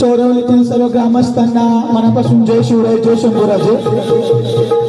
चौरवलीतील सर्व ग्रामस्थांना मनापासून जय शिवराय जय शंभूराजे.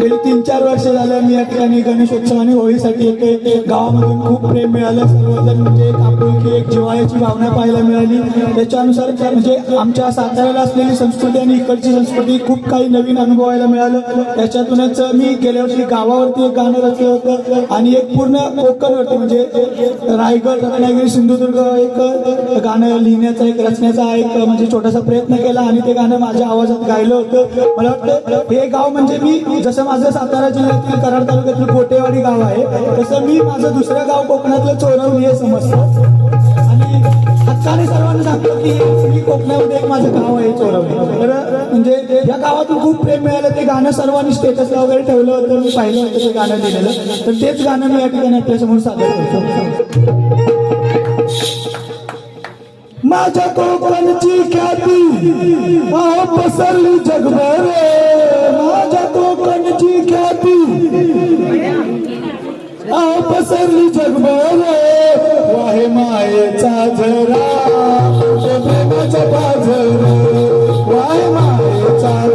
गेली तीन चार वर्ष झालं मी या ठिकाणी गणेशोत्सव आणि होळीसाठी येते. गावामधून खूप प्रेम मिळालं. सर्वजण म्हणजे एक आपुलकी एक जिव्हाळ्याची भावना पाहायला मिळाली. त्याच्यानुसार म्हणजे आमच्या साताऱ्याला असलेली संस्कृती आणि इकडची संस्कृती खूप काही नवीन अनुभवायला मिळालं. त्याच्यातूनच मी गेल्या वर्षी गावावरती एक गाणं रचलं होतं आणि एक पूर्ण कोकणवरती म्हणजे रायगड रत्नागिरी सिंधुदुर्ग एक गाणं लिहिण्याचा एक रचण्याचा एक म्हणजे छोटासा प्रयत्न केला आणि ते गाणं माझ्या आवाजात गायलं होतं. मला वाटतं हे गाव म्हणजे मी जसं माझं माझं सातारा जिल्ह्यातील कराड तालुक्यातील कोटेवाडी गाव आहे. तसं मी माझं दुसरं गाव कोकणातलं चोरवली हे समजतं. आणि हक्काने सर्वांना सांगतो की मी कोकणामध्ये एक माझं गाव आहे चोरवली तर म्हणजे या गावातून खूप प्रेम मिळालं. ते गाणं सर्वांनी स्टेटसला वगैरे ठेवलं होतं. मी पाहिलं होतं ते गाणं दिलेलं तर तेच गाणं मी या ठिकाणी आपल्यासमोर सादर करतो. माझ्या कोकणची ख्याती पसरली जगभर माझ्या मायेचा झरा तुझ्या प्रेमाचा पाझर. प्रेमाचा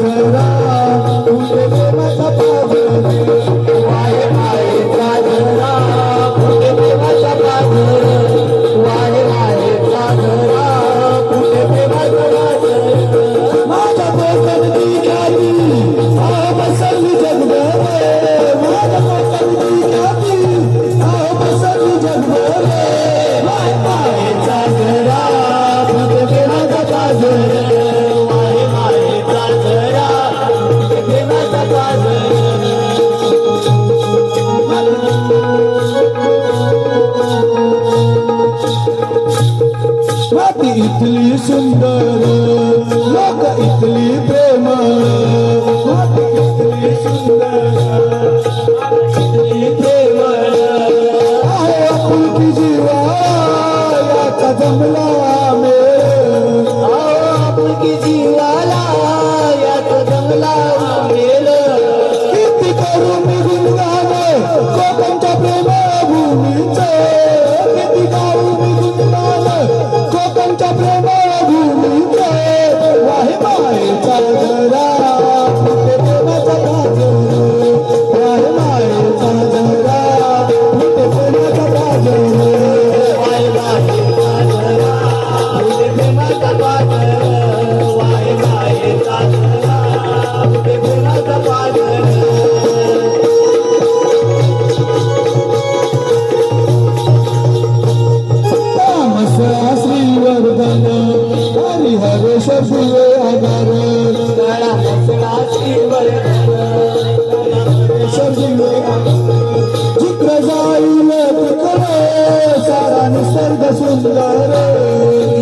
स्वाती इथली सुंदर लोक इथली प्रेम माती इथली सुंदर इथली प्रेम आहे आपुलकी जीवा याचा जमला. हरिहर शबुवे आधार तामसा श्रीवर्धन चित्र जाईल सारा निसर्ग सुंदर